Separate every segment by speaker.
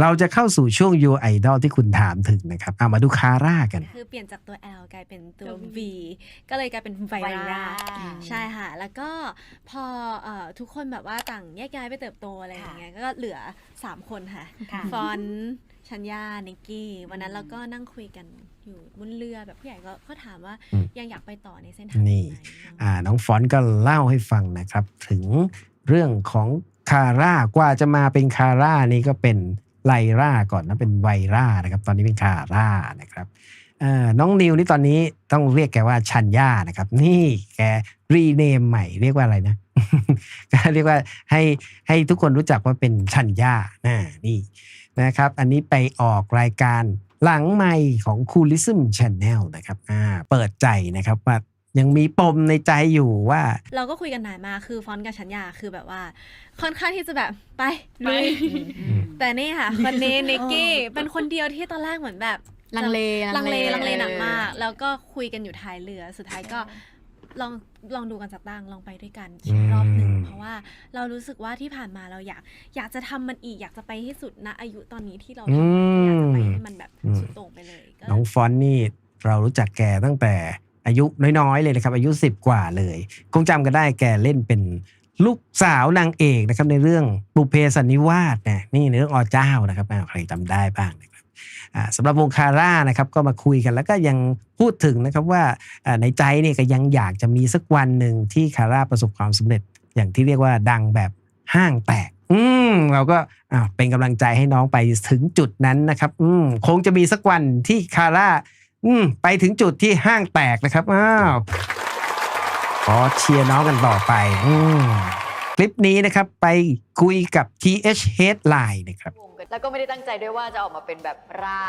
Speaker 1: เราจะเข้าสู่ช่วง Your Idol ที่คุณถามถึงนะครับเอามาดูคาร่ากัน
Speaker 2: คือเปลี่ยนจากตัว L กลายเป็นตัว
Speaker 3: ตัว
Speaker 2: V ก็เลยกลายเป็นไว
Speaker 3: ไว
Speaker 2: รา
Speaker 3: รา
Speaker 2: ใช่ค่ะ แล้วก็พอเอ่อทุกคนแบบว่าต่างแยกย้ายไปเติบโตอะไรอย่างเงี้ยก็เหลือ 3 คนค่ะ
Speaker 3: ค่ะ
Speaker 2: ฟอนต์ชัญญานิกกี้ วันนั้นเราก็นั่งคุยกันอยู่บนเรือแบบผู้ใหญ่ก็ก็ถามว่า
Speaker 1: อืม
Speaker 2: ยังอยากไปต่อในเส้นทาง
Speaker 1: นี่
Speaker 2: ไหน
Speaker 1: อ่าน้องฟอนต์ก็เล่าให้ฟังนะครับ ถึงเรื่องของคาร่ากว่าจะมาเป็นคาร่านี่ก็เป็น ไลร่าก่อนนะเป็นไวร่านะครับ ตอนนี้เป็นคาร่านะครับน้องนิวนี่ตอนนี้ต้องเรียกแกว่าชัญญานะครับ นี่แกรีเนมใหม่เรียกว่าอะไรนะก็เรียกว่าให้ให้ทุกคนรู้จักว่าเป็นชัญญาน่านี่นะครับ อันนี้ไปออกรายการหลังใหม่ของคูลิซึมช n แนลนะครับเปิดใจนะครับว่า ยังมีปมในใจอยู่ว่า
Speaker 2: เราก็คุยกันนานมากคือฟอนต์กับชัญญาคือแบบว่า ค่อนข้างที่จะแบบไปลุยแต่นี่ค่ะคนนี้นิกกี้เป็นคนเดียวที่ตอนแรกเหมือนแบบ
Speaker 3: ลังเล
Speaker 2: ลังเลลังเลหนักมาก
Speaker 3: เออ
Speaker 2: แล้วก็คุยกันอยู่ท้ายเรือสุดท้ายก็ลองลองดูกันสักตั้งลองไปด้วยกัน
Speaker 1: อื
Speaker 2: อี
Speaker 1: ม
Speaker 2: กรอบหนึ่งเพราะว่าเรารู้สึกว่าที่ผ่านมาเราอยาก อยากจะทำมันอีกอยากจะไปให้สุดณอายุตอนนี้ที่เรา
Speaker 1: อื
Speaker 2: ทำอยากจะไป
Speaker 1: ม
Speaker 2: ให้มันแบบ
Speaker 1: อืม
Speaker 2: สุดโต่งไปเลยก็
Speaker 1: น้องฟอนต์นี่เรารู้จักแกตั้งแต่ อายุน้อยๆเลยนะครับ อายุ 10 กว่าเลย คงจำกันได้แกเล่นเป็นลูกสาวนางเอกนะครับในเรื่องบุเพสันนิวาสนะนี่ในเรื่องอเจ้านะครับใครจำได้บ้างนะครับสำหรับวงคาร่านะครับก็มาคุยกันแล้วก็ยังพูดถึงนะครับว่าในใจเนี่ยก็ยังอยากจะมีสักวันหนึ่งที่คาร่าประสบความสำเร็จ อย่างที่เรียกว่าดังแบบห้างแตก อืมเราก็เป็นกำลังใจให้น้องไปถึงจุดนั้นนะครับ อืมคงจะมีสักวันที่คาร่า อืมไปถึงจุดที่ห้างแตกนะครับอ้าวขอเชียร์น้องกันต่อไปอืมคลิปนี้นะครับไปคุยกับ TH Headline นะครับ
Speaker 4: วงกันแล้วก็ไม่ได้ตั้งใจด้วยว่าจะออกมาเป็นแบบร่า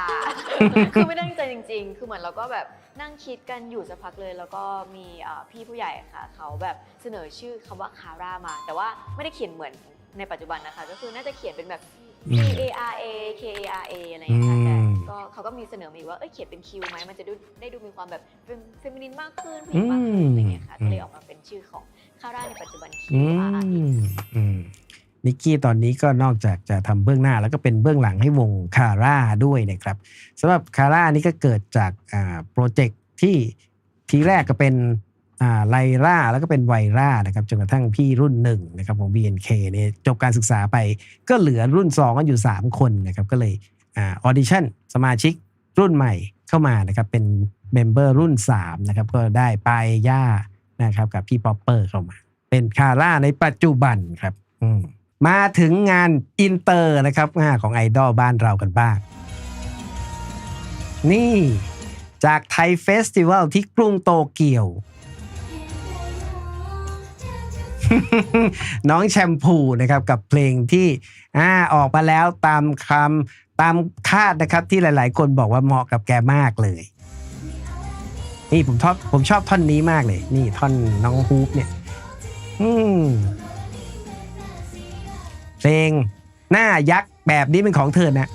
Speaker 4: คือไม่ได้ตั้งใจจริง ๆ คือเหมือนเราก็แบบนั่งคิดกันอยู่สักพักเลย แล้วก็มีเอ่อพี่ผู้ใหญ่ค่ะ เขาแบบเสนอชื่อคำว่าคาร่ามา แต่ว่าไม่ได้เขียนเหมือนในปัจจุบันนะคะ ก็คือน่าจะเขียนเป็นแบบ
Speaker 1: อื
Speaker 4: C
Speaker 1: ม
Speaker 4: A R A K A R A อะไรอย่างเงี้ยค่ะแต่
Speaker 1: อืม
Speaker 4: ก็เขาก็มีเสนอมาอีกว่าเอ้ยเขียนเป็นคิวไหมมันจะดูได้ดูมีความแบบเฟมินินมากขึ้นผู้หญิงมากขึ้นอะไรอย่างเงี้ยค่ะ
Speaker 1: อืม
Speaker 4: ก็เลยออกมาเป็นชื่อของคาร่าในปัจจุบัน Q
Speaker 1: อื
Speaker 4: R R A
Speaker 1: มอืมนิกกี้ตอนนี้ก็นอกจากจะทำเบื้องหน้าแล้วก็เป็นเบื้องหลังให้วงคาร่าด้วยนะครับสำหรับคาร่านี่ก็เกิดจากอ่าโปรเจกต์ที่ทีแรกก็เป็นอ่าไลร่าแล้วก็เป็นไวร่านะครับจนกระทั่งพี่รุ่นหนึ่งนะครับของ BNK เนี่ยจบการศึกษาไปก็เหลือรุ่น2กันอยู่ 3 คนนะครับก็เลย ออดิชั่นสมาชิกรุ่นใหม่เข้ามานะครับเป็นเมมเบอร์รุ่น3นะครับก็ได้ปายย่านะครับกับพี่ป๊อปเปอร์เข้ามา เป็นคาร่าในปัจจุบันครับอืมมาถึงงานอินเตอร์นะครับของไอดอลบ้านเรากันบ้าง นี่จากไทยเฟสติวัลที่กรุงโตเกียว น้องแชมพูนะครับกับเพลงที่อ่าออกมาแล้วตามคำ ตามคาดนะครับที่หลาย ๆ คนบอกว่าเหมาะกับแกมากเลย นี่ผมชอบผมชอบท่อนนี้มากเลย นี่ท่อนน้องฮูปเนี่ย อืมเพลงหน้ายักษ์แบบนี้เป็นของเธอนะ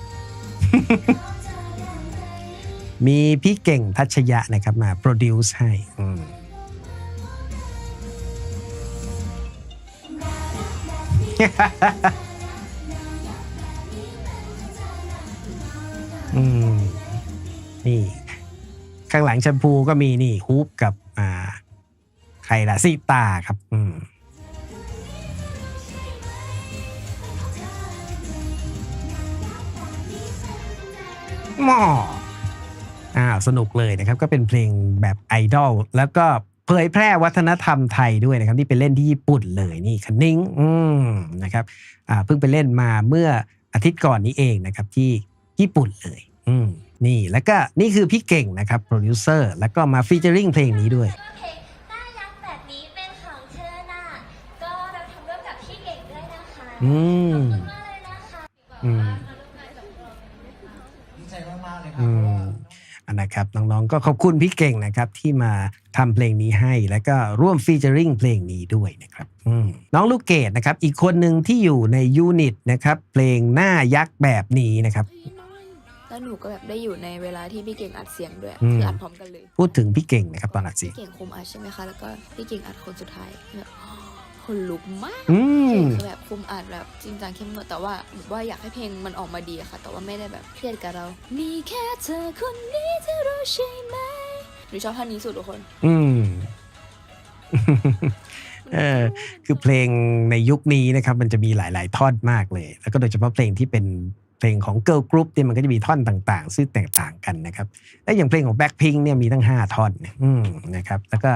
Speaker 1: มีพี่เก่งทัชยะนะครับมาโปรดิวซ์ให้อืม อืมนี่ ข้างหลังแชมพูก็มีนี่ฮูปกับ อ่า ใครล่ะซีตาครับ อืมหมออ้าวสนุกเลยนะครับ ก็เป็นเพลงแบบไอดอลแล้วก็เผยแพร่วัฒนธรรมไทยด้วยนะครับ ที่ไปเล่นที่ญี่ปุ่นเลยนี่คันนิ้งอืมนะครับอ่าเพิ่งไปเล่นมาเมื่ออาทิตย์ก่อนนี้เองนะครับ ที่ญี่ปุ่นเลย อืมนี่แล้วก็นี่คือพี่เก่งนะครับโปรดิวเซอร์แล้วก็มาฟีเจอริงเพลงนี้ด้วย
Speaker 5: เพลงน่ารักแบบนี้เป็นของเธอน่ะก็เราทำร่วมกับพี่เก่งด้วยนะคะ
Speaker 1: อืม
Speaker 5: ขอบคุณมากเลยนะคะ
Speaker 1: อืม
Speaker 6: ดีใจมากๆเลยครั
Speaker 1: อื
Speaker 6: บ
Speaker 1: มอันนะครับน้องๆก็ขอบคุณพี่เก่งนะครับที่มาทำเพลงนี้ให้ แล้วก็ร่วมฟีเจอริงเพลงนี้ด้วยนะครับอืมน้องลูกเกดนะครับ อีกคนหนึ่งที่อยู่ในยูนิตนะครับ เพลงหน้ายักษ์แบบนี้นะครับ
Speaker 7: แล้วหนูก็แบบได้อยู่ในเวลาที่พี่เก่งอัดเสียงด้วย
Speaker 1: อืม
Speaker 7: คืออัดพร้อมกันเลย
Speaker 1: พูดถึงพี่เก่งนะครับตอนอัดเสียง
Speaker 7: พี่เก่งคุมอัดใช่ไหมคะแล้วก็พี่เก่งอัดคนสุดท้ายแบบโหคนลุกมาก
Speaker 1: อืม
Speaker 7: เพลงคือแบบคุมอัดแบบจริงจังเข้มงวดแต่ว่าแบบว่าอยากให้เพลงมันออกมาดีอะค่ะ แต่ว่าไม่ได้แบบเครียดกับเรา มีแค่เธอคนนี้ที่รู้ใช่ไหมหนูชอบท่อนนี้สุดทุกคน
Speaker 1: อืม เออ คือเพลงในยุคนี้นะครับ มันจะมีหลาย ๆท่อนมากเลย แล้วก็โดยเฉพาะเพลงที่เป็น เพลงของเกิร์ลกรุ๊ปเนี่ยมันก็จะมีท่อนต่างๆ ซึ่งแตกต่างกันนะครับและอย่างเพลงของ Blackpink เนี่ยมีตั้ง 5 ท่อนนะครับแล้วก็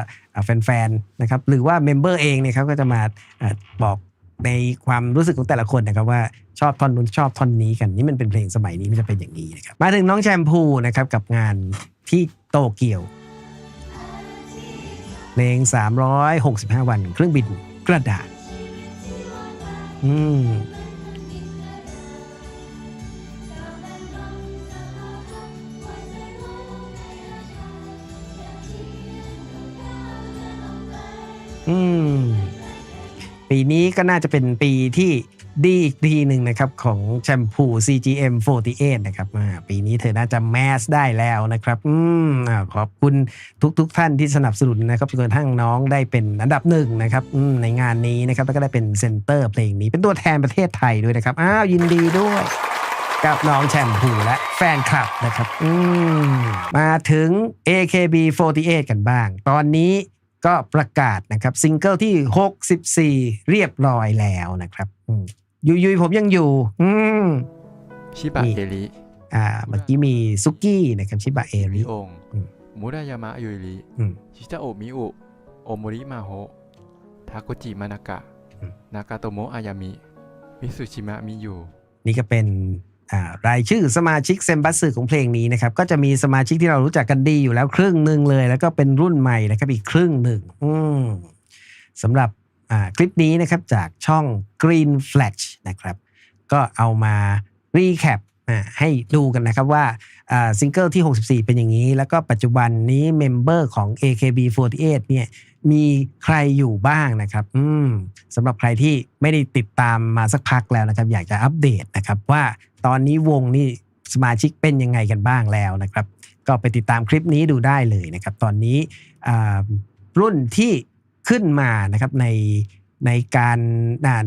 Speaker 1: แฟนๆนะครับหรือว่าเมมเบอร์เองเนี่ยครับก็จะมาอ่าบอกในความรู้สึกของแต่ละคนนะครับว่าชอบท่อนนู้นชอบท่อนนี้กันนี่มันเป็นเพลงสมัยนี้มันจะเป็นอย่างนี้นะครับมาถึงน้องแชมพูนะครับกับงานที่โตเกียวเพลง 365 วันเครื่องบินกระดาษ อืม ปีนี้ก็น่าจะเป็นปีที่ดีอีกทีหนึ่งนะครับของแชมพู CGM 48นะครับปีนี้เธอน่าจะแมสได้แล้วนะครับอืมขอบคุณทุกๆทท่านที่สนับสนุนนะครับจนกระทั่งน้องได้เป็นอันดับหนึ่งนะครับในงานนี้นะครับแล้วก็ได้เป็นเซนเตอร์เพลงนี้เป็นตัวแทนประเทศไทยด้วยนะครับอ้าวยินดีด้วยกับน้องแชมพูและแฟนคลับนะครับอืมมาถึง AKB48 กันบ้าง ตอนนี้ ก็ประกาศนะครับซิงเกิลที่ 64 เรียบร้อยแล้วนะครับอืมยุยยุยผมยังอยู่ อืม
Speaker 3: ชิบะ
Speaker 1: นี่
Speaker 3: เอริ
Speaker 1: อ่าเมื่อกี้มีซุกี้นะครับชิบะเอริ
Speaker 3: ริองค์
Speaker 1: อืม
Speaker 3: มุรายามะยุยริ
Speaker 1: อืม
Speaker 3: ชิตาโอะมิโอะโอโมริมาโฮทาโกจิมานากะ
Speaker 1: อืม
Speaker 3: นากาโตโมะอายามิมิสุชิมะมิยู
Speaker 1: นี่ก็เป็นอ่า รายชื่อสมาชิกเซมบัสสึของเพลงนี้นะครับก็จะมีสมาชิกที่เรารู้จักกันดีอยู่แล้วครึ่งหนึ่งเลย แล้วก็เป็นรุ่นใหม่นะครับอีกครึ่งหนึ่งสำหรับคลิปนี้นะครับจากช่อง Green Flash นะครับก็เอามารีแคป ให้ดูกันนะครับว่าซิงเกิลที่ 64 เป็นอย่างนี้ แล้วก็ปัจจุบันนี้เมมเบอร์ของ AKB48 เนี่ยมีใครอยู่บ้างนะครับสำหรับใครที่ไม่ได้ติดตามมาสักพักแล้วนะครับ อยากจะอัปเดตนะครับ ว่าตอนนี้วงนี่สมาชิกเป็นยังไงกันบ้างแล้วนะครับ ก็ไปติดตามคลิปนี้ดูได้เลยนะครับ ตอนนี้รุ่นที่ขึ้นมานะครับใน ในการ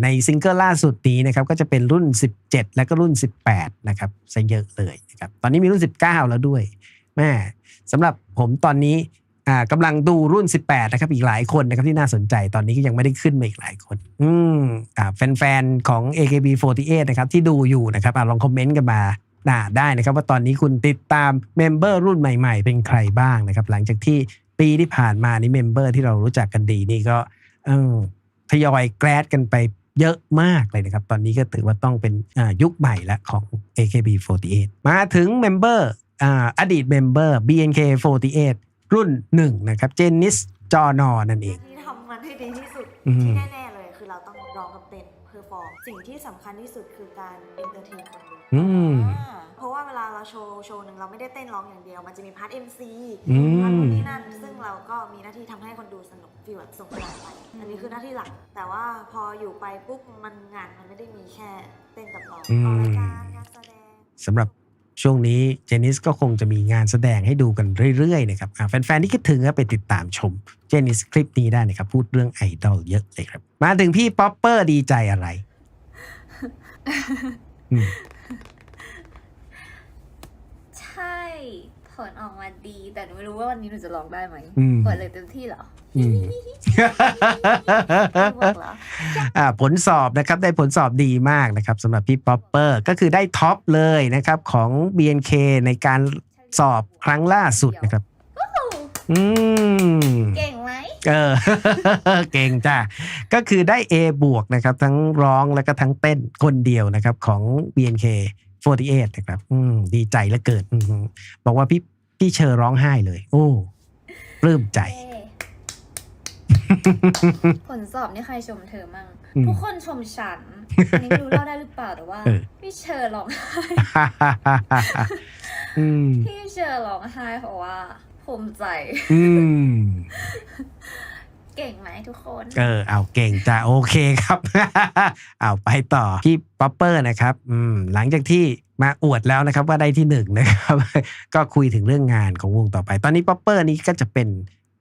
Speaker 1: ในซิงเกิลล่าสุดนี้นะครับก็จะเป็นรุ่น 17 และก็รุ่น 18 นะครับซะเยอะเลยนะครับตอนนี้มีรุ่น 19 แล้วด้วยแม่สำหรับผมตอนนี้กำลังดูรุ่น 18 นะครับ อีกหลายคนนะครับที่น่าสนใจตอนนี้ก็ยังไม่ได้ขึ้นมาอีกหลายคน อืมอ่าแฟนๆ ของ AKB48 นะครับที่ดูอยู่นะครับอลองคอมเมนต์กันมาอ่าได้นะครับ ว่าตอนนี้คุณติดตามเมมเบอร์รุ่นใหม่ๆ เป็นใครบ้างนะครับ หลังจากที่ปีที่ผ่านมานี่เมมเบอร์ที่เรารู้จักกันดีนี่ก็เออ ทยอยแกรดกันไปเยอะมากเลยนะครับ ตอนนี้ก็ถือว่าต้องเป็นอ่ายุคใหม่แล้วของ AKB48 มาถึงเมมเบอร์อ่าอดีตเมมเบอร์ BNK48 รุ่น1นะครับ เจนนิส จอนอ นั่นเอง
Speaker 6: ที่ทำมันให้ดีที่สุด
Speaker 1: อืม
Speaker 6: ที่แน่ ๆ เลยคือเราต้องร้องกับเต้นเพอร์ฟอร์ม สิ่งที่สำคัญที่สุดคือการเอนเตอร์เทนคนดู
Speaker 1: อืม
Speaker 6: อ่าเพราะว่าเวลาเราโชว์โชว์หนึ่งเราไม่ได้เต้นร้องอย่างเดียว มันจะมีพาร์ทเอ็มซี
Speaker 1: อืม
Speaker 6: พาร์ทนู่นนี่นั่นซึ่งเราก็มีหน้าที่ทำให้คนดูสนุก ฟีลแบบส่งพลังไปอันนี้คือหน้าที่หลัก แต่ว่าพออยู่ไปปุ๊บมันงานมันไม่ได้มีแค่เต้นกับร้อง
Speaker 1: อืม
Speaker 6: ออกรายการงานแสดง
Speaker 1: สำหรับช่วงนี้เจนิสก็คงจะมีงานแสดงให้ดูกันเรื่อยๆนะครับอ่าแฟนๆที่คิดถึงก็ไปติดตามชมเจนิสคลิปนี้ได้นะครับ พูดเรื่องไอดอลเยอะเลยครับ มาถึงพี่ป๊อปเปอร์ดีใจอะไรอืม
Speaker 8: ใช่ ผลออกมาดี แต่หนูไม่รู้ว่าวันนี้หนูจะร้องได้ไหม
Speaker 1: อืม
Speaker 8: เปิดเลยเต็มที่เหรอ
Speaker 1: อืม
Speaker 8: ไม่บอกเหรอ
Speaker 1: อ่าผลสอบนะครับได้ผลสอบดีมากนะครับสำหรับพี่ป๊อปเปอร์ก็คือได้ท็อปเลยนะครับของ BNK ในการสอบครั้งล่าสุดนะครับอืม
Speaker 8: เก่งไหม
Speaker 1: เออ เก่งจ้ะ ก็คือได้ A บวกนะครับ ทั้งร้องแล้วก็ทั้งเต้นคนเดียวนะครับของ BNK 48นะครับอืมดีใจเหลือเกินอืมบอกว่าพี่พี่เชอร์ร้องไห้เลย โอ้ปลื้มใจ
Speaker 8: เย้ผลสอบนี่ใครชมเธอมั่ง
Speaker 1: อืม
Speaker 8: ทุกคนชมฉันอันนี้ไม่รู้เล่าได้หรือเปล่าแต่ว่า
Speaker 1: เออ
Speaker 8: พี่เชอร์ร้องไห้
Speaker 1: อืม
Speaker 8: พี่เชอร์ร้องไห้เพราะว่าภูมิใจ
Speaker 1: อืม
Speaker 8: เก่งไหมทุกคน
Speaker 1: เออเอาเก่งจ้ะโอเคครับ เอาไปต่อพี่ป๊อปเปอร์นะครับอืมหลังจากที่มาอวดแล้วนะครับว่าได้ที่หนึ่งนะครับ ก็คุยถึงเรื่องงานของวงต่อไป ตอนนี้ป๊อปเปอร์นี้ก็จะเป็น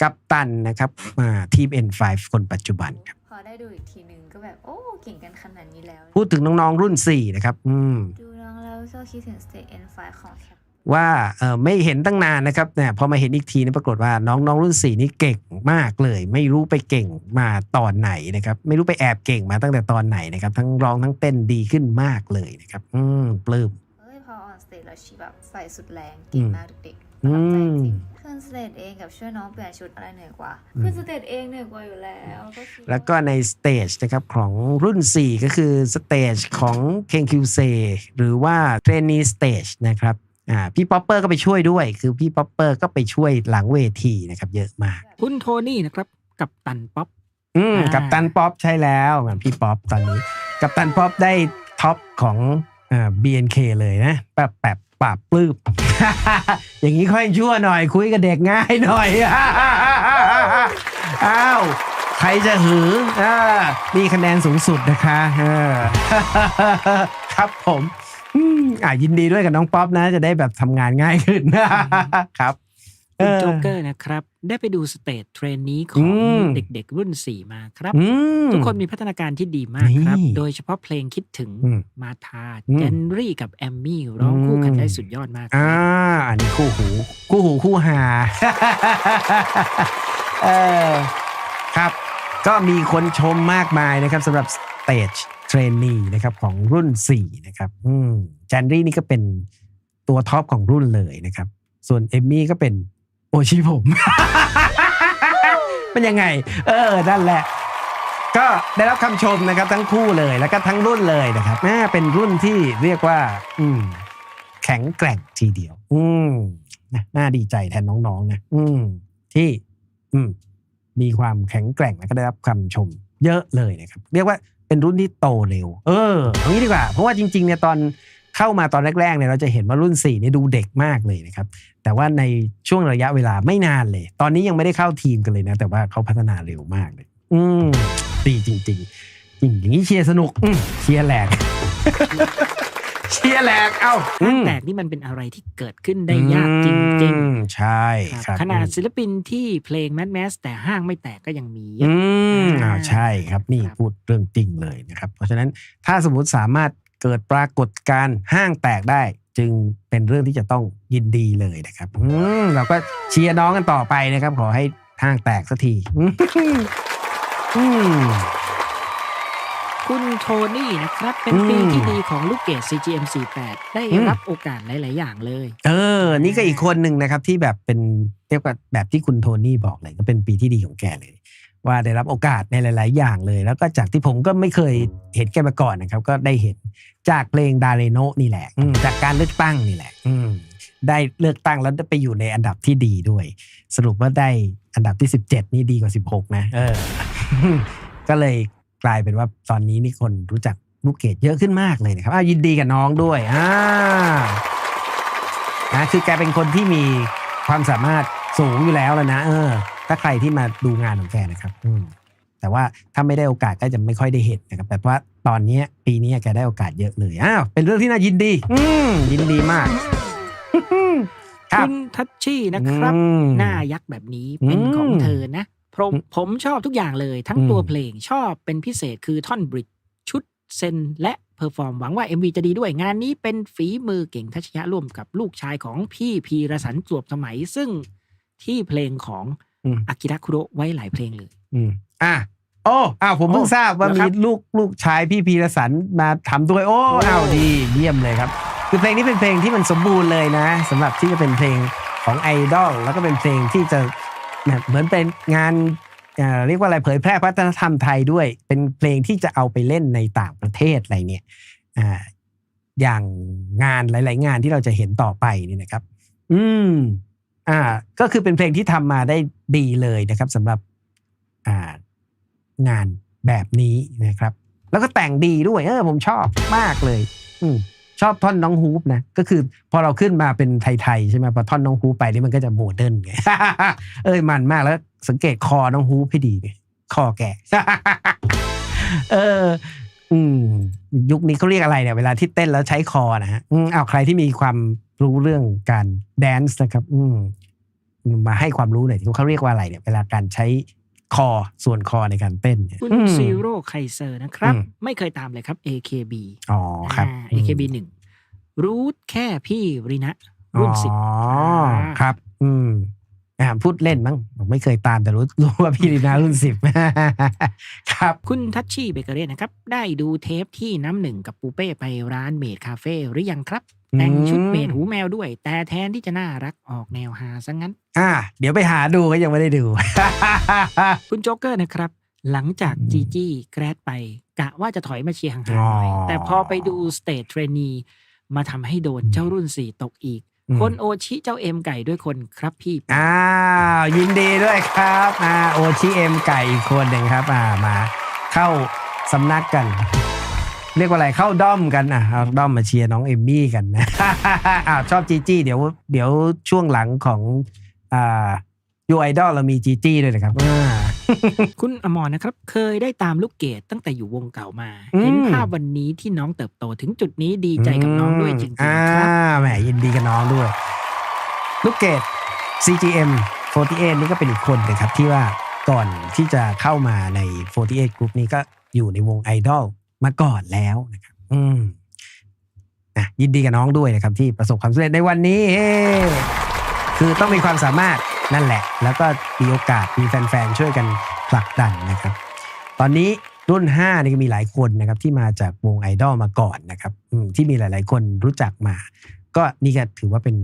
Speaker 1: กัปตันนะครับอ่าทีม N5 คนปัจจุบันครับ
Speaker 8: พออได้ดูอีกทีนึงก็แบบ โอ้เก่งกันขนาดนี้แล้ว
Speaker 1: พูดถึงน้องๆรุ่น 4 นะครับ อืม
Speaker 8: ดูน้องแล้วก็คิดถึง Stay N 5 ของแคป
Speaker 1: ว่าเออไม่เห็นตั้งนานนะครับเนี่ยพอมาเห็นอีกทีนี่ปรากฏว่าน้องน้องรุ่นสี่นี่เก่งมากเลย ไม่รู้ไปเก่งมาตอนไหนนะครับ ไม่รู้ไปแอบเก่งมาตั้งแต่ตอนไหนนะครับ ทั้งร้องทั้งเต้นดีขึ้นมากเลยนะครับ อืมปลื้ม
Speaker 8: เฮ้ยพอออนสเตจแล้วชีแบบใส่สุดแรงเก่งมากเด็กๆ
Speaker 1: อื
Speaker 8: ประ
Speaker 1: ม
Speaker 8: ทับใจจริงขึ้นสเตจเองกับช่วยน้องเปลี่ยนชุดอะไรเหนื่อยกว่า
Speaker 1: อืม
Speaker 8: ขึ้นสเตจเองเหนื่อยกว่าอยู่แล้วก็คิดา
Speaker 1: แล้วก็ในสเตจนะครับของรุ่น 4 ก็คือสเตจของเคงคิวเซหรือว่าเทรนนีสเตจนะครับ อ่าพี่ป๊อปเปอร์ก็ไปช่วยด้วย คือพี่ป๊อปเปอร์ก็ไปช่วยหลังเวทีนะครับ เยอะมาก
Speaker 9: คุณโทนี่นะครับกับตันป๊อป
Speaker 1: อืม
Speaker 9: อ่ากั
Speaker 1: กับตันป๊อปใช่แล้วเหมือนพี่ป๊อปตอนนี้ กับตันป๊อปได้ท็อปของอ่า BNK เลยนะแบบแบบปราบปลื้มอย่างนี้ค่อยชั่วหน่อย คุยกับเด็กง่ายหน่อยอ้าวใครจะหืออ่ามีคะแนนสูงสุดนะคะเออครับผม อืมอ่ายินดีด้วยกับน้องป๊อปนะ จะได้แบบทำงานง่ายขึ้นครับเอ
Speaker 9: คุณ
Speaker 1: อ
Speaker 9: โจ๊กเกอร์นะครับ ได้ไปดูสเตจเทรนนี้ข
Speaker 1: อื
Speaker 9: อง
Speaker 1: ม
Speaker 9: เด็กๆ รุ่น4มาครับ
Speaker 1: อืม
Speaker 9: ทุกคนมีพัฒนาการที่ดีมากครับ
Speaker 1: นี่
Speaker 9: โดยเฉพาะเพลงคิดถึง
Speaker 1: อืม
Speaker 9: มาธา
Speaker 1: อืม
Speaker 9: เจนรี่กับแอมมี่ร้องคู่กัน
Speaker 1: อืม
Speaker 9: ได้สุดยอดมากค
Speaker 1: อ่า
Speaker 9: รับ
Speaker 1: อันนี้คู่หู คู่หูคู่หาเออครับ ก็มีคนชมมากมายนะครับสำหรับ Stage Trainee นะครับของรุ่น4นะครับอืมจันรี่นี่ก็เป็นตัวท็อปของรุ่นเลยนะครับ ส่วนเอมมี่ก็เป็นโอชิผม เป็นยังไง เออ นั่นแหละ ก็ได้รับคำชมนะครับทั้งคู่เลยแล้วก็ทั้งรุ่นเลยนะครับแม่เป็นรุ่นที่เรียกว่า อืม แข็งแกร่งทีเดียว อืมนะน่าดีใจแทนน้องๆนะอืม ที่ อืม มีความแข็งแกร่งแล้วก็ได้รับคำชม เยอะเลยนะครับ เรียกว่า เป็นรุ่นที่โตเร็ว เออเอางี้ดีกว่า เพราะว่าจริงๆเนี่ยตอนเข้ามาตอนแรกๆเนี่ยเราจะเห็นว่ารุ่น4เนี่ยดูเด็กมากเลยนะครับ แต่ว่าในช่วงระยะเวลาไม่นานเลย ตอนนี้ยังไม่ได้เข้าทีมกันเลยนะ แต่ว่าเขาพัฒนาเร็วมากเลย อืมดีจริงๆจริงอย่างนี้เชียร์สนุกอืมเชียร์แหลก เชียร์แหลกเอ้าอืม
Speaker 9: แตกนี่มันเป็นอะไรที่เกิดขึ้นได้ยากจริง
Speaker 1: อืมใช่
Speaker 9: ๆ
Speaker 1: ครับ
Speaker 9: ขนาดศิลปินที่เพลงแมสแมสแต่ห้างไม่แตกก็ยังมีเย
Speaker 1: อื
Speaker 9: อะ
Speaker 1: มอ่าใช่ครับนี่
Speaker 9: ครับ
Speaker 1: พูดเรื่องจริงเลยนะครับ เพราะฉะนั้นถ้าสมมติสามารถเกิดปรากฏการณ์ห้างแตกได้ จึงเป็นเรื่องที่จะต้องยินดีเลยนะครับอืมเราก็เชียร์น้องกันต่อไปนะครับ ขอให้ห้างแตกสักทีอืมอืม
Speaker 9: คุณโทนี่นะครับ เป็น
Speaker 1: อืม
Speaker 9: ปีที่ดีของลูกเกด CGM 48ได้
Speaker 1: อืม
Speaker 9: รับโอกาสหลาย ๆ อย่างเลย
Speaker 1: เออ นี่ก็อีกคนหนึ่งนะครับที่แบบเป็นเรียกว่าแบบที่คุณโทนี่บอกเลยก็เป็นปีที่ดีของแกเลย ว่าได้รับโอกาสในหลาย ๆ อย่างเลย แล้วก็จากที่ผมก็ไม่เคยเห็นแกมาก่อนนะครับ ก็ได้เห็นจากเพลงดาเรโนนี่แหละอืมจากการเลือกตั้งนี่แหละ อืมได้เลือกตั้งแล้วได้ไปอยู่ในอันดับที่ดีด้วย สรุปว่าได้อันดับที่ 17 นี่ดีกว่า 16 นะ เออ ก็เลย กลายเป็นว่าตอนนี้นี่คนรู้จักลูกเกดเยอะขึ้นมากเลยนะครับอ้าวยินดีกับน้องด้วยอ่านะคือแกเป็นคนที่มีความสามารถสูงอยู่แล้วแล้วนะเออ ถ้าใครที่มาดูงานของแกนะครับ อืมแต่ว่าถ้าไม่ได้โอกาสก็จะไม่ค่อยได้เห็นนะครับแต่ว่าตอนเนี้ยปีนี้แกได้โอกาสเยอะเลยอ้าวเป็นเรื่องที่น่ายินดี อืมยินดีมากครับ
Speaker 9: คุณทัชชี่นะครับ
Speaker 1: อืม
Speaker 9: หน้ายักษ์แบบนี้เป็น
Speaker 1: อืม
Speaker 9: ของเธอนะ ผม
Speaker 1: อืม
Speaker 9: ผมชอบทุกอย่างเลยทั้ง
Speaker 1: อืม
Speaker 9: ตัวเพลงชอบเป็นพิเศษคือท่อนบริดจ์ชุดเซนและเพอร์ฟอร์มหวังว่า MV จะดีด้วยงานนี้เป็นฝีมือเก่งทัชยะร่วมกับลูกชายของพี่พีรสันจวบสมัยซึ่งที่เพลงของ
Speaker 1: อืม
Speaker 9: อากิระคุโระไว้หลายเพลงเลย
Speaker 1: อืมอะโอ้อ้าวผมเพิ่ง
Speaker 9: โอ้
Speaker 1: ทราบว่า
Speaker 9: เหรอค
Speaker 1: มี
Speaker 9: รับ
Speaker 1: ลูกลูกชายพี่พีรสันมาทำด้วยโอ้
Speaker 9: โอ้
Speaker 1: อ้าวดีเยี่ยมเลยครับ คือเพลงนี้เป็นเพลงที่มันสมบูรณ์เลยนะสำหรับที่จะเป็นเพลงของไอดอลแล้วก็เป็นเพลงที่จะ เหมือนเป็นงานเรียกว่าอะไรเผยแพร่วัฒนธรรมไทยด้วย เป็นเพลงที่จะเอาไปเล่นในต่างประเทศอะไรเนี่ยอ่าอย่างงานหลาย ๆ งานที่เราจะเห็นต่อไปนี่นะครับ อืม อ่า ก็คือเป็นเพลงที่ทำมาได้ดีเลยนะครับสำหรับอ่างานแบบนี้นะครับ แล้วก็แต่งดีด้วย เออ ผมชอบมากเลย อืม ชอบท่อนน้องฮูปนะก็คือพอเราขึ้นมาเป็นไทยๆใช่ไหมพอท่อนน้องฮูปไปนี่มันก็จะโมเดิร์นไงเอ้ยมันมากแล้วสังเกตคอน้องฮูปให้ดีไงคอแกเออ อืม ยุคนี้เขาเรียกอะไรเนี่ยเวลาที่เต้นแล้วใช้คอนะฮะอืมเอาใครที่มีความรู้เรื่องการแดนซ์นะครับ อืมมาให้ความรู้หน่อยที่เขาเรียกว่าอะไรเนี่ย เวลาการใช้ คอส่วนคอในการเต้นเนี่ย
Speaker 9: คุณ
Speaker 1: อืม
Speaker 9: ซีโร่ไคเซอร์นะครับ
Speaker 1: อืม
Speaker 9: ไม่เคยตามเลยครับ AKB
Speaker 1: อ๋อครับ
Speaker 9: อ่า AKB หนึ่งรูทแค่พี่รินะรุ่นสิบ
Speaker 1: อ๋อ
Speaker 9: อ่า
Speaker 1: ครับ อืม อ่าพูดเล่นมั้งผมไม่เคยตามแต่รู้รู้ว่าพี่ลีนารุ่นสิบครับ
Speaker 9: คุณทัชชี่เบเกอรี่นะครับ ได้ดูเทปที่น้ำหนึ่งกับปูเป้ไปร้านเมดคาเฟ่หรือยังครับ แต่งชุดเมดหูแมวด้วย แต่แทนที่จะน่ารักออกแนวฮาซะงั้น
Speaker 1: อ่า เดี๋ยวไปหาดูก็ยังไม่ได้ดู
Speaker 9: คุณโจ๊กเกอร์นะครับ หลังจาก
Speaker 1: อืม
Speaker 9: จีจี้แกรดไป กะว่าจะถอยมาเชียร์ห่างๆหน่อย
Speaker 1: อ๋อ
Speaker 9: แต่พอไปดูสเตทเทรนนีมาทำให้โดนเจ้ารุ่นสี่ตกอีก
Speaker 1: อืม
Speaker 9: คนโอชิเจ้าเอ็มไก่ด้วยคนครับพี่
Speaker 1: อ้าวยินดีด้วยครับอ่าโอชิเอ็มไก่อีกคนหนึ่งครับอ่ามา เข้าสำนักกัน เรียกว่าอะไรเข้าด้อมกันอะเอาด้อมมาเชียร์น้องเอมมี่กันนะ อ้าวชอบจีจี้เดี๋ยวเดี๋ยวช่วงหลังของอ่ายูไอดอลเรามีจีจี้ด้วยนะครับอ่า
Speaker 9: คุณอมรนะครับ เคยได้ตามลูกเกดตั้งแต่อยู่วงเก่ามา
Speaker 1: อืม
Speaker 9: เห็นภาพวันนี้ที่น้องเติบโตถึงจุดนี้ดีใจกับน้องด้วยจริง
Speaker 1: อ่า
Speaker 9: ๆครับ
Speaker 1: แหมยินดีกับน้องด้วย ลูกเกด CGM 48นี่ก็เป็นอีกคนเลยครับที่ว่าก่อนที่จะเข้ามาใน 48 Group นี้ก็อยู่ในวงไอดอลมาก่อนแล้วนะครับ อืมนะยินดีกับน้องด้วยนะครับ ที่ประสบความสำเร็จในวันนี้เฮ้คือต้องมีความสามารถ นั่นแหละ แล้วก็มีโอกาสมีแฟนๆช่วยกันผลักดันนะครับ ตอนนี้รุ่น5นี่ก็มีหลายคนนะครับที่มาจากวงไอดอลมาก่อนนะครับที่มีหลาย ๆ คนรู้จักมา ก็นี่ก็ถือว่าเป็น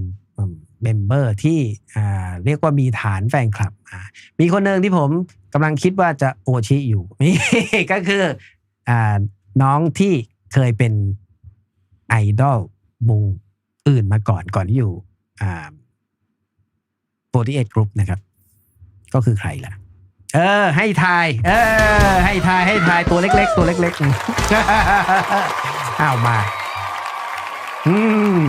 Speaker 1: เมมเบอร์ที่เรียกว่ามีฐานแฟนคลับอ่ามีคนหนึ่งที่ผมกำลังคิดว่าจะโอชิอยู่นี่ก็คืออน้องที่เคยเป็นไอดอลวงอื่นมาก่อนก่อนอยู่ อ่า48 Group นะครับ ก็คือใครล่ะ เออ ให้ทาย เออ ให้ทายให้ทายตัวเล็ก ๆ ตัวเล็กๆอ้าวมา อืม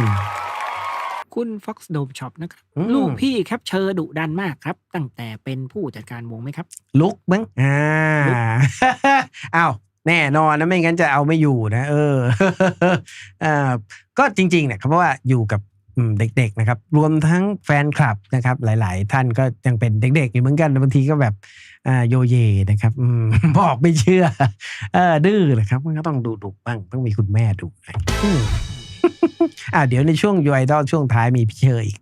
Speaker 9: คุณ Fox Dome Shop นะครับ
Speaker 1: อืม
Speaker 9: ลูกพี่แคปเชอร์ดุดันมากครับ ตั้งแต่เป็นผู้จัดการวงไหมครับ
Speaker 1: ลุกมั้งอ่า
Speaker 9: ลุก
Speaker 1: อ้าวแน่นอนนะไม่งั้นจะเอาไม่อยู่นะ เออเอ่อก็จริงๆเนี่ยครับเพราะว่าอยู่กับอืม เด็กๆนะครับรวมทั้งแฟนคลับนะครับ หลาย ๆ ท่านก็ยังเป็นเด็กๆอยู่เหมือนกันบางทีก็แบบอ่าโยเยนะครับอืมบอกไม่เชื่อเออดื้อนะครับมันก็ต้องดูดุบ้างต้องมีคุณแม่ดุหน่อยอืมอ่าเดี๋ยวในช่วงยูไอดอลช่วงท้ายมีพี่เชออีก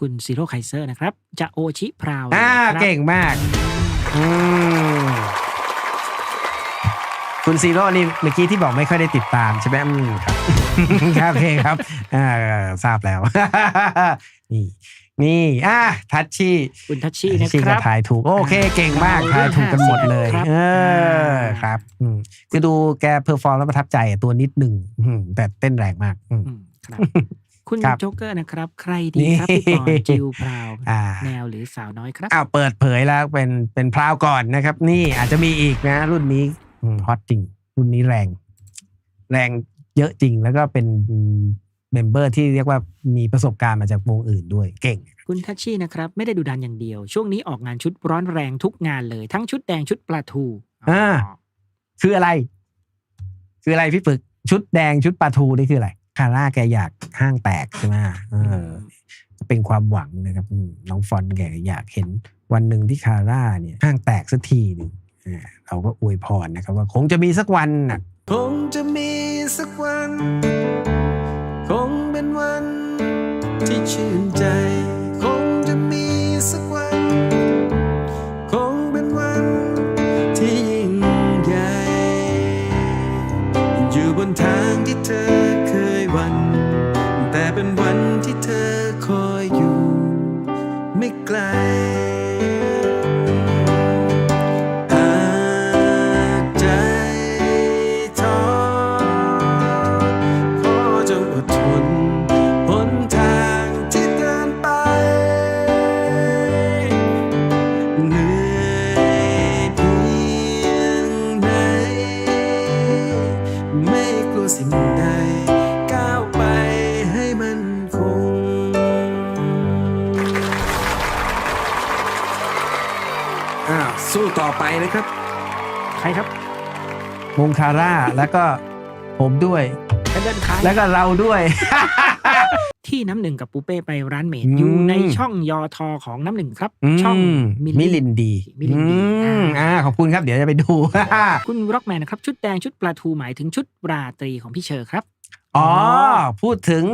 Speaker 9: คุณซีโร่ไคเซอร์นะครับ จะโอชิพราว
Speaker 1: อ่า
Speaker 9: นะครับ
Speaker 1: เก่งมากอืมคุณซีโร่นี่เมื่อกี้ที่บอกไม่ค่อยได้ติดตามใช่ไหมอืมครับ ครับโอเคครับอ่าทราบแล้ว นี่ นี่อะทัชชี่
Speaker 9: คุณทัชชี่นะ
Speaker 1: ชี่
Speaker 9: ค
Speaker 1: ก็
Speaker 9: รับ
Speaker 1: ทายถูก โอเค เก่งมากทายถูกกันหมดเลย
Speaker 9: ครับ
Speaker 1: เออครับอืมคือดูแกเพอร์ฟอร์มแล้วประทับใจอะตัวนิดหนึ่งอืมแต่เต้นแรงมากอืม
Speaker 9: อืมครับ คุณ
Speaker 1: ครับ
Speaker 9: โจ๊กเกอร์นะครับ ใครดีครับ
Speaker 1: นี่
Speaker 9: พี่ปอนจิวพราว
Speaker 1: อ่า
Speaker 9: แนวหรือสาวน้อยครับ
Speaker 1: อ้าวเปิดเผยแล้วเป็นเป็นพราวก่อนนะครับ นี่อาจจะมีอีกนะ รุ่นนี้อืมฮอตจริง รุ่นนี้แรง แรง เยอะจริงแล้วก็เป็นเมมเบอร์ที่เรียกว่ามีประสบการณ์มาจากวงอื่นด้วยเก่ง
Speaker 9: คุณทัชชี่นะครับ ไม่ได้ดูดันอย่างเดียว ช่วงนี้ออกงานชุดร้อนแรงทุกงานเลย ทั้งชุดแดงชุดปลาทู
Speaker 1: อ่าคืออะไร คืออะไรพี่ปึกชุดแดงชุดปลาทูนี่คืออะไรคาร่าแกอยากห้างแตกใช่ไหมเออ เป็นความหวังนะครับอืมน้องฟอนต์แกอยากเห็นวันหนึ่งที่คาร่าเนี่ยห้างแตกสักทีหนึ่งอ่าเราก็อวยพรนะครับว่าคงจะมีสักวันน่ะ
Speaker 10: คงจะมีสักวัน คงเป็นวันที่ชื่นใจ สู้ต่อไปนะ
Speaker 1: ครับ
Speaker 9: ใครครับ
Speaker 1: วงคาร่าแล้วก็ผมด้วย
Speaker 9: เป็นเดินขาย
Speaker 1: แล้วก็เราด้วย
Speaker 9: ที่น้ำหนึ่งกับปูเป้ไปร้านเมด
Speaker 1: อืม
Speaker 9: อยู่ในช่องยอทอของน้ำหนึ่งครับ
Speaker 1: อืม
Speaker 9: ช่อง
Speaker 1: มิลินดี
Speaker 9: มิลินดี
Speaker 1: อืมอ่าขอบคุณครับเดี๋ยวจะไปดู
Speaker 9: คุณร็อกแมนนะครับ ชุดแดงชุดปลาทูหมายถึงชุดราตรีของพี่เชอร์ครับ
Speaker 1: อ๋อ พูดถึง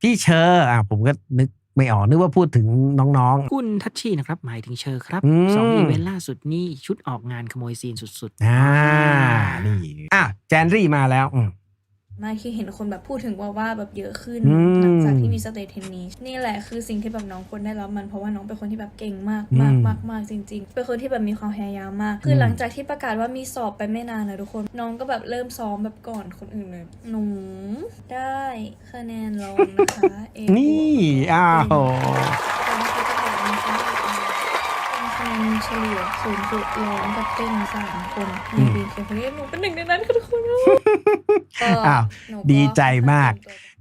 Speaker 1: พี่เชอร์อะผมก็นึก ไม่ออกนึกว่าพูดถึงน้อง
Speaker 9: คุณทัชชี่นะครับ หมายถึงเชอร์ครับ
Speaker 1: อืม
Speaker 9: สองอีเวนต์ล่าสุดนี่ชุดออกงานขโมยซีนสุด
Speaker 1: ๆ อ่านี่อะแจนรี่มาแล้วอืม
Speaker 11: มากที่เห็นคนแบบพูดถึงว่าว่าแบบเยอะขึ้น
Speaker 1: อืม
Speaker 11: หลังจากที่มีสเตทเทนนิสนี่แหละคือสิ่งที่แบบน้องควรได้รับมันเพราะว่าน้องเป็นคนที่แบบเก่งมาก
Speaker 1: อืม
Speaker 11: มากมากมากจริง ๆ เป็นคนที่แบบมีความพยายามมาก คือหลังจากที่ประกาศว่ามีสอบไปไม่นานนะทุกคน น้องก็แบบเริ่มซ้อมแบบก่อนคนอื่นเลยหนูได้คะแนนรองนะคะ A
Speaker 1: นี่อ้าว
Speaker 11: กว่าเขาเป็นคะแนนเฉลี่ยสูงสุดร้องกับเต้นสามคนในปีเคเหนูเป็นหนึ่งในนั้นค่ะทุกคนก็
Speaker 1: อ้าว
Speaker 11: หนู
Speaker 1: ดีใจมาก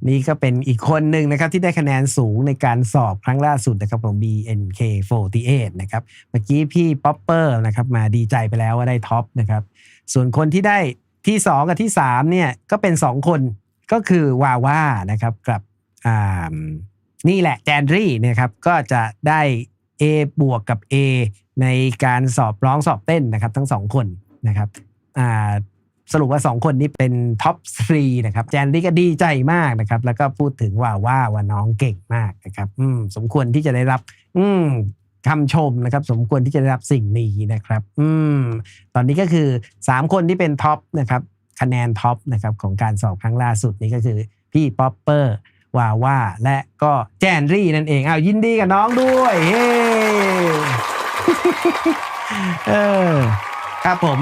Speaker 1: นี่ก็เป็นอีกคนหนึ่งนะครับที่ได้คะแนนสูงในการสอบครั้งล่าสุดนะครับของ BNK48 นะครับเมื่อกี้พี่ป๊อปเปอร์นะครับมาดีใจไปแล้วว่าได้ท็อปนะครับส่วนคนที่ได้ที่2กับที่3เนี่ยก็เป็น2คนก็คือวาว่านะครับกับอ่านี่แหละแจนรี่เนะครับก็จะได้ A บวกกับ A ในการสอบร้องสอบเต้นนะครับ ทั้งสองคนนะครับสรุปว่า 2 คนนี้เป็นท็อป3นะครับแจนนี่ก็ดีใจมากนะครับ แล้วก็พูดถึงว่าว่าว่าน้องเก่งมากนะครับ อืมสมควรที่จะได้รับ อืมคำชมนะครับ สมควรที่จะได้รับสิ่งนี้นะครับ อืมตอนนี้ก็คือ 3 คนที่เป็นท็อปนะครับ คะแนนท็อปนะครับของการสอบครั้งล่าสุดนี้ก็คือพี่ป๊อปเปอร์ วาว่าและก็แจนรี่นั่นเองอ้าวยินดีกับน้องด้วยเฮ้เออครับผม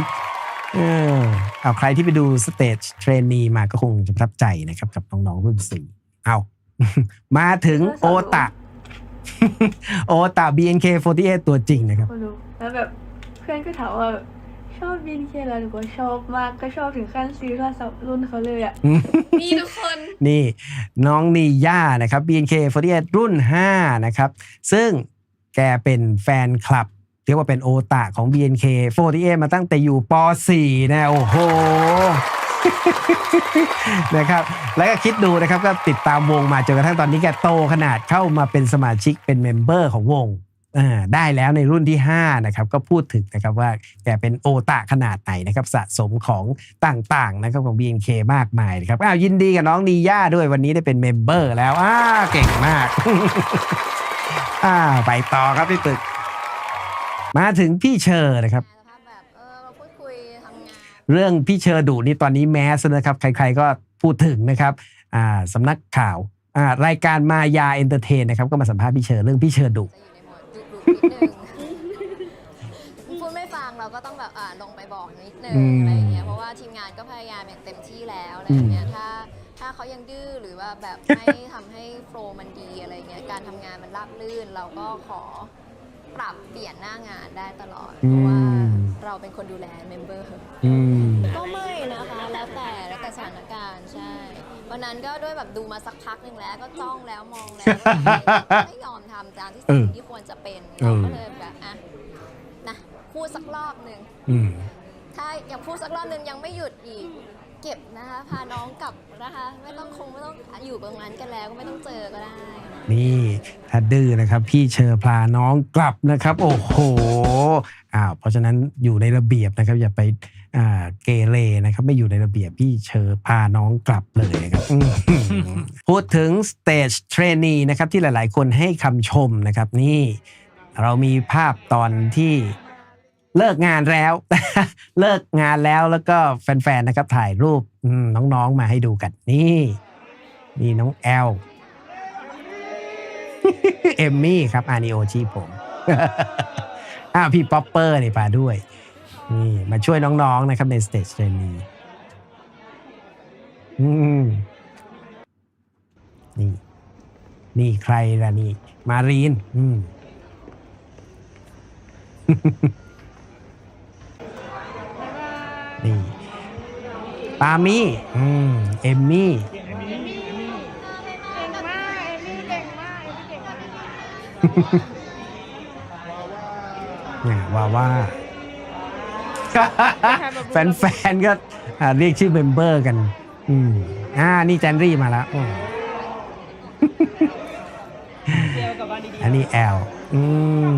Speaker 1: เออเอาใครที่ไปดูสเตจเทรนนีมาก็คงจะประทับใจนะครับ กับน้องๆรุ่นสี่เอามาถึงโอตะโอตะ BNK48 ตัวจริงนะครับ
Speaker 11: คนรู้แล้วแบบเพื่อนก็ถามว่า ชอบบินเคแล้วหนูก็ชอบมากก็ชอบถึงขั้นซื้อโทรศัพท์รุ่นเขาเลยอะ
Speaker 2: มีทุกคน
Speaker 1: นี่น้องนีย่านะครับ BNK48 รุ่น 5 นะครับ ซึ่งแกเป็นแฟนคลับ เรียกว่าเป็นโอตาของ BNK48 มาตั้งแต่อยู่ป .4 นะโอ้โห นะครับ แล้วก็คิดดูนะครับก็ติดตามวงมาจนกระทั่งตอนนี้แกโตขนาดเข้ามาเป็นสมาชิกเป็นเมมเบอร์ของวงอ่า ได้แล้วในรุ่นที่5นะครับก็พูดถึงนะครับว่าแกเป็นโอตาขนาดไหนนะครับสะสมของต่างๆนะครับของ BNK มากมายนะครับอ้าวยินดีกับน้องนีย่าด้วยวันนี้ได้เป็นเมมเบอร์แล้วอ้าเก่งมากอ่าไปต่อครับพี่ปึก มาถึงพี่เชอร์นะครับ
Speaker 4: เรื่
Speaker 1: องพี่เชอร์ดุนี่ตอนนี้แมสนะครับ ใครๆก็พูดถึงนะครับอ่าสำนักข่าวอ่ารายการมายาเอนเตอร์เทนนะครับก็มาสัมภาษณ์พี่เชอร์เรื่องพี่เชอร์ดุ
Speaker 4: ก็ต้องแบบอ่าลงไปบอกนิดนึง
Speaker 1: อืม
Speaker 4: อะไรอย่างเงี้ยเพราะว่าทีมงานก็พยายามอย่างเต็มที่แล้วอะไรอย่างเงี้ยถ้าถ้าเขายังดื้อหรือว่าแบบไม่ทำให้โฟลว์มันดีอะไรเงี้ยการทำงานมันราบรื่น เราก็ขอปรับเปลี่ยนหน้างานได้ตลอดเพราะว่าเราเป็นคนดูแลเมมเบอร์
Speaker 1: อืม
Speaker 4: ก็ไม่นะคะ แล้วแต่แล้วแต่สถานการณ์ใช่วันนั้นก็ด้วยแบบดูมาสักพักหนึ่งแล้วก็จ้องแล้วมองแล้วก็ไม่ยอมทำตามที่
Speaker 1: เอ
Speaker 4: สิ่
Speaker 1: อง
Speaker 4: ที่ควรจะเป็น
Speaker 1: เอ
Speaker 4: เรา
Speaker 1: อ
Speaker 4: ก็เลยแบบอะนะ พูดสักรอบหนึ่ง
Speaker 1: อืม
Speaker 4: ถ้ายังพูดสักรอบหนึ่งยังไม่หยุดอีก เก็บนะคะ พาน้องกลับนะคะ ไม่ต้องคงไม่ต้องอยู่ตรงนั้นกันแล้วก็ไม่ต้องเจอก็ได้
Speaker 1: นี่ถ้าดื้อนะครับ พี่เชอร์พาน้องกลับนะครับ โอ้โหอ้าวเพราะฉะนั้นอยู่ในระเบียบนะครับ อย่าไปอ่าเกเรนะครับ ไม่อยู่ในระเบียบพี่เชอร์พาน้องกลับเลยนะครับอืมพูดถึงสเตจเทรนนีนะครับที่หลายๆ คนให้คำชมนะครับนี่ เรามีภาพตอนที่ เลิกงานแล้วเลิกงานแล้วแล้วก็แฟนๆนะครับถ่ายรูปน้องๆมาให้ดูกันนี่นี่น้องแอลเอมมี่ครับอานิโอชีผมอ้าวพี่ป๊อปเปอร์นี่มาด้วย นี่มาช่วยน้องๆนะครับในสเตจเรนีนี่ นี่ใครล่ะนี่ มารีน อืม ปามี่อืมเอมมี่ เนี่ยว่าว่า แฟนๆ ก็อ่าเรียกชื่อเมมเบอร์กัน อืมอ่า นี่แจนรี่มาแล้วอืมอันนี้แอลอืม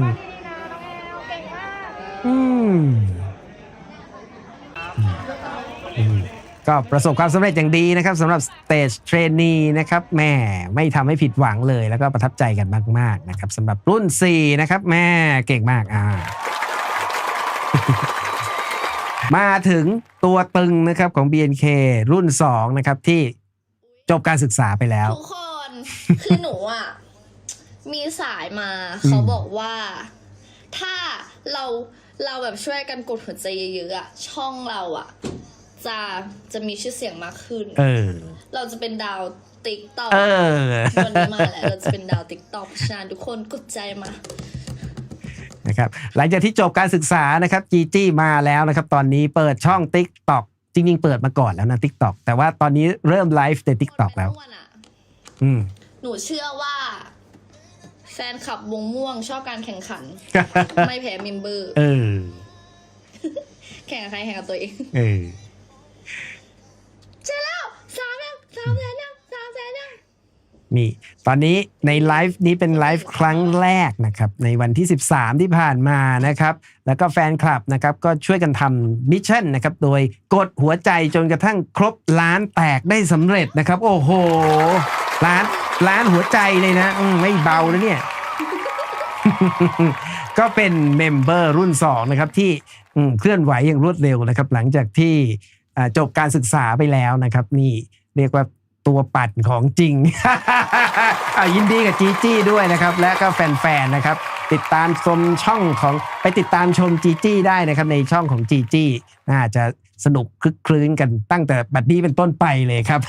Speaker 1: ก็ประสบความสำเร็จอย่างดีนะครับสำหรับ Stage Trainee นะครับแม่ไม่ทำให้ผิดหวังเลย แล้วก็ประทับใจกันมากๆนะครับสำหรับรุ่น 4 นะครับ แม่เก่งมากอ่ามาถึงตัวตึงนะครับของ BNK รุ่น 2 นะครับที่จบการศึกษาไปแล้ว
Speaker 7: ทุกคน คือหนูอะ มีสายมา เขาบอกว่า ถ้าเราเราแบบช่วยกันกดหัวใจเยอะๆอะช่องเราอะ จะจะมีชื่อเสียงมากขึ้น
Speaker 1: เออ
Speaker 7: เราจะเป็นดาวติ๊กต็อก
Speaker 1: เออ
Speaker 7: วันนี้มาแล้วเราจะเป็นดาวติ๊กต็อกฉะนั้นทุกคนกดใจมา
Speaker 1: นะครับ หลังจากที่จบการศึกษานะครับจีจี้มาแล้วนะครับ ตอนนี้เปิดช่อง Tik t o อกจริง ๆ เปิดมาก่อนแล้วนะ Tik t o อกแต่ว่าตอนนี้เริ่มไลฟ์ใน Tik t o อกแล้วอืม
Speaker 7: หนูเชื่อว่า แฟนคลับวงม่วงชอบการแข่งขัน ไม่แพ้เมมเบอร์
Speaker 1: เออ
Speaker 7: แข่งกับใครแข่งกับตัวเอง
Speaker 1: เออ
Speaker 7: ใช่แล้วสามแสนยังสามแสนยัง
Speaker 1: นี่ตอนนี้ในไลฟ์นี้เป็นไลฟ์ครั้งแรกนะครับในวันที่ 13 ที่ผ่านมานะครับแล้วก็แฟนคลับนะครับก็ช่วยกันทำมิชชั่นนะครับโดยกดหัวใจจนกระทั่งครบล้านแตกได้สำเร็จนะครับ โอ้โหล้านล้านหัวใจเลยนะมไม่เบานะเนี่ยก็เป็นเมมเบอร์รุ่น 2 นะครับที่เคลื่อนไหวอย่างรวดเร็วนะครับหลังจากที่จบการศึกษาไปแล้วนะครับนี่ เรียกว่าตัวปั่นของจริงอ่ายินดีกับจีจี้ด้วยนะครับ และก็แฟนๆนะครับ ติดตามชมช่องของไปติดตามชมจีจี้ได้นะครับในช่องของจีจี้น่าจะสนุกคลึกคลื้นกันตั้งแต่บัดนี้เป็นต้นไปเลยครับ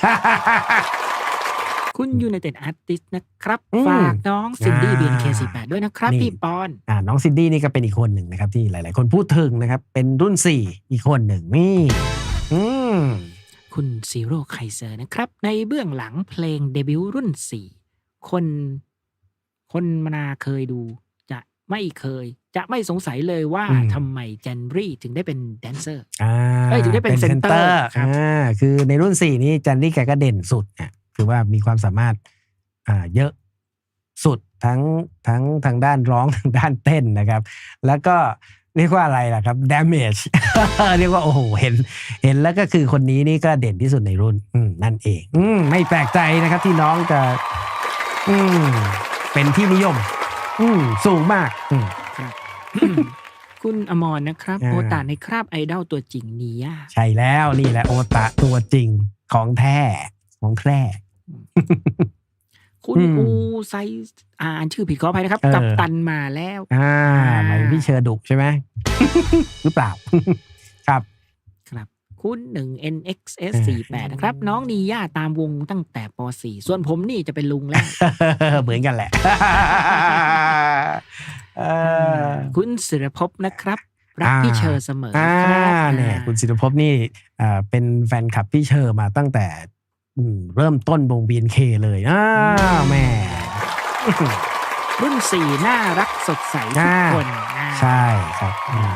Speaker 9: คุณ United Artist นะครับ
Speaker 1: อืม
Speaker 9: ฝากน้องซินดี้
Speaker 1: อ่า
Speaker 9: BNK48 ด้วยนะครับ
Speaker 1: นี่
Speaker 9: พี่ปอน
Speaker 1: อ่าน้องซินดี้นี่ก็เป็นอีกคนหนึ่งนะครับ ที่หลาย ๆ คนพูดถึงนะครับ เป็นรุ่น 4 อีกคนหนึ่งนี่ อืม
Speaker 9: คุณซีโร่ไคเซอร์นะครับ ในเบื้องหลังเพลงเดบิวต์รุ่น 4 คน คนมนาเคยดู จะไม่เคย จะไม่สงสัยเลยว่า
Speaker 1: อืม
Speaker 9: ทำไมเจนรี่ถึงได้เป็นแดนเซอร์
Speaker 1: อ่า
Speaker 9: เอ้ยถึงได้เป็นเซ็นเตอร์ครับ
Speaker 1: อ่าคือในรุ่น 4 นี้จันนี่แกก็เด่นสุดอะคือว่ามีความสามารถอ่าเยอะสุดทั้งทั้งทางด้านร้องทางด้านเต้นนะครับ แล้วก็ เรียกว่าอะไรล่ะครับ damage เรียกว่าโอ้โหเห็น เห็นแล้วก็คือคนนี้นี่ก็เด่นที่สุดในรุ่นอืมนั่นเองอืมไม่แปลกใจนะครับที่น้องจะ อืมเป็นที่นิยม อืมสูงมากอืม
Speaker 9: ครับคุณอมรนะครับ
Speaker 1: อ่า
Speaker 9: โอตาในคราบไอดอลตัวจริงนีย่า
Speaker 1: ใช่แล้วนี่แหละโอตะตัวจริงของแท้ของแท้
Speaker 9: คุณ
Speaker 1: อืม
Speaker 9: อูไซอ่านชื่อผิดขออภัยนะครับ
Speaker 1: เออ
Speaker 9: กับตันมาแล้ว
Speaker 1: อ่า
Speaker 9: อ่า
Speaker 1: หมายถึงพี่เชอร์ดุใช่ไหมหรือเปล่า ครับ
Speaker 9: ครับ คุณหนึ่ง NXS 48นะครับ น้องนีย่าตามวงตั้งแต่ป .4 ส่วนผมนี่จะเป็นลุงแล้ว
Speaker 1: เหมือนกันแหละเออ
Speaker 9: คุณศิรภพนะครับรัก
Speaker 1: อ่า
Speaker 9: พี่เชอร์เสมอ
Speaker 1: อ่า
Speaker 9: ครับ
Speaker 1: เนี่ยคุณศิลภพนี่อ่าเป็นแฟนคลับพี่เชอร์มาตั้งแต่อืม เริ่มต้นวง BNK เลยอ่าแม่
Speaker 9: รุ่นสี่น่ารักสดใสทุก
Speaker 1: อ่า
Speaker 9: คนอ่า
Speaker 1: ใช่ครับอืม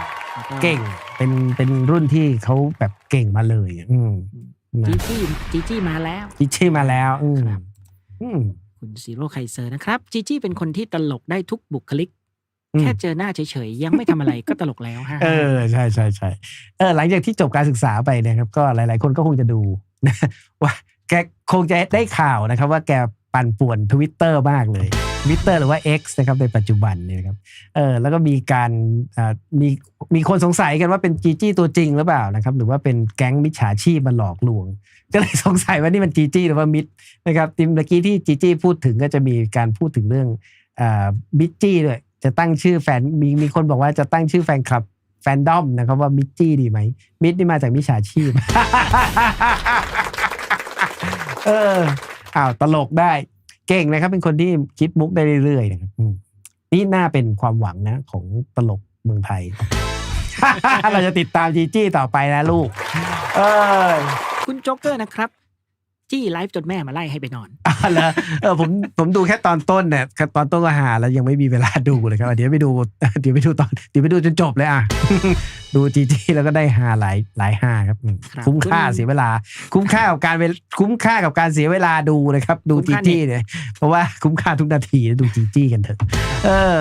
Speaker 9: แล้ว
Speaker 1: เก่งเป็นเป็นรุ่นที่เขาแบบเก่งมาเลย อืม
Speaker 9: จีจี้จีจี้มาแล้ว
Speaker 1: จิชี่มาแล้วอืม
Speaker 9: ครับ
Speaker 1: อืม
Speaker 9: คุณซีโร่ไคเซอร์นะครับ จีจี้เป็นคนที่ตลกได้ทุกบุคลิก
Speaker 1: อืม
Speaker 9: แค่เจอหน้าเฉยๆ ยังไม่ทำอะไรก็ตลกแล้วฮะ
Speaker 1: เออใช่ใช่ใช่เออหลังจากที่จบการศึกษาไปเนะครับ ก็หลาย ๆ คนก็คงจะดูนะว่า แกคงจะได้ข่าวนะครับ ว่าแกปั่นป่วนทวิตเตอร์มากเลยทวิตเตอร์หรือว่า X นะครับในปัจจุบันเนี่ยนะครับเออแล้วก็มีการมีมีคนสงสัยกันว่าเป็นจีจี้ตัวจริงหรือเปล่านะครับ หรือว่าเป็นแก๊งมิจฉาชีพมาหลอกลวง ก็เลยสงสัยว่านี่มันจีจี้หรือว่ามิดนะครับทีเมื่อกี้ที่จีจี้พูดถึงก็จะมีการพูดถึงเรื่องมิจจี้ด้วยจะตั้งชื่อแฟนมีมีคนบอกว่าจะตั้งชื่อแฟนคลับแฟนดอมนะครับว่ามิจจี้ดีไหมมิดนี่มาจากมิจฉาชีพ เอออ้าวตลกได้เก่งนะครับ เป็นคนที่คิดมุกได้เรื่อยๆนะครับนี่น่าเป็นความหวังนะ ของตลกเมืองไทย เราจะติดตามจีจี้ต่อไปนะลูก เออ
Speaker 9: คุณโจ๊กเกอร์นะครับ จี้ไลฟ์จนแม่มาไล่ให้ไปนอน
Speaker 1: อ๋อเหรอเออผมผมดูแค่ตอนต้นเนี่ยตอนต้นก็หาแล้วยังไม่มีเวลาดูเลยครับ เดี๋ยวไปดูเดี๋ยวไปดูตอนเดี๋ยวไปดูจนจบเลยอะ ดูจีจีแล้วก็ได้หาหลายหลายหาครับอืม
Speaker 9: ครับ
Speaker 1: คุ้มค่า
Speaker 9: คุณ
Speaker 1: เสียเวลา คุ้มค่ากับการเวลคุ้มค่ากับการเสียเวลาดูเลยครับ ดู
Speaker 9: คุ้ม
Speaker 1: จี
Speaker 9: ค่า
Speaker 1: จี
Speaker 9: เน็ต
Speaker 1: เนี่ยเพราะว่าคุ้มค่าทุกนาทีนะดูจีจีกันเถอะ เออ